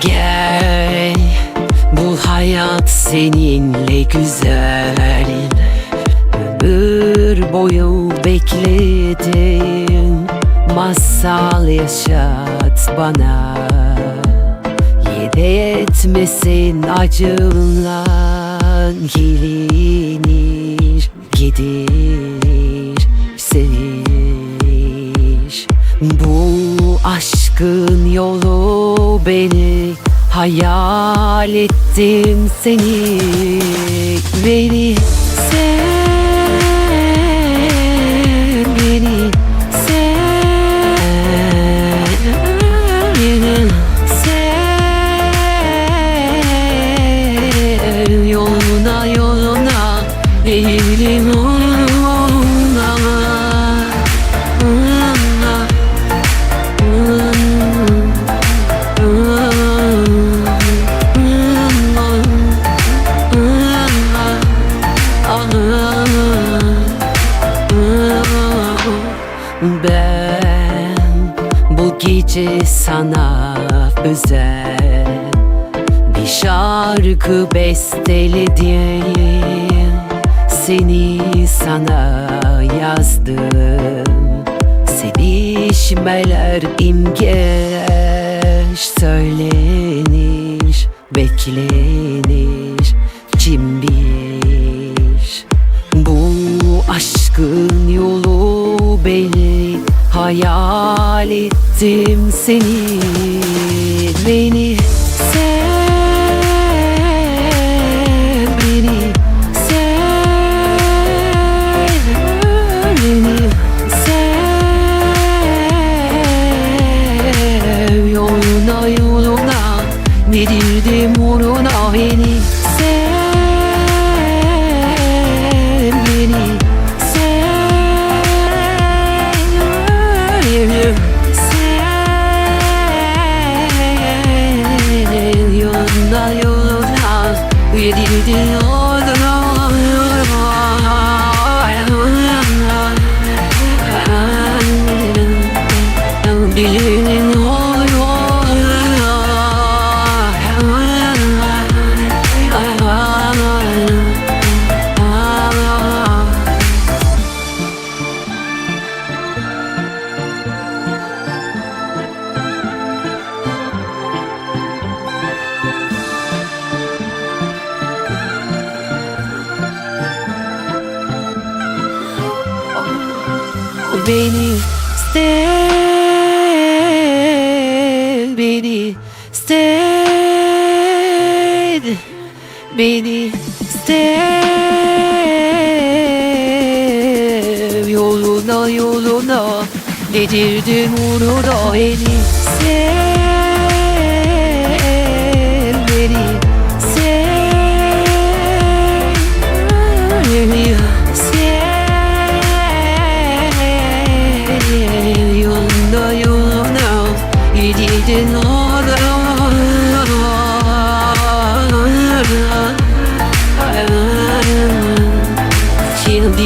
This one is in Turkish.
Gel. Bu hayat seninle güzel. Ömür boyu bekledim Masal yaşat bana. Yede etmesin acımla Gelinir yolu beni Hayal ettim seni. Beni sev Beni sev Beni sev Yoluna yoluna Eğilim. yoluna bu gece sana özel bir şarkı besteledim Seni sana yazdım. Sevişmeler imgeler Söylenir, beklenir Kim bilir Bu aşkın yolu beni Hayal ettim seni Beni sev Beni sev Beni sev Yoluna yoluna Verirdim uğruna beni Beni sev Beni sev Beni sev Yoluna yoluna Dedirdim uğruna Beni sev Gidildin Şimdi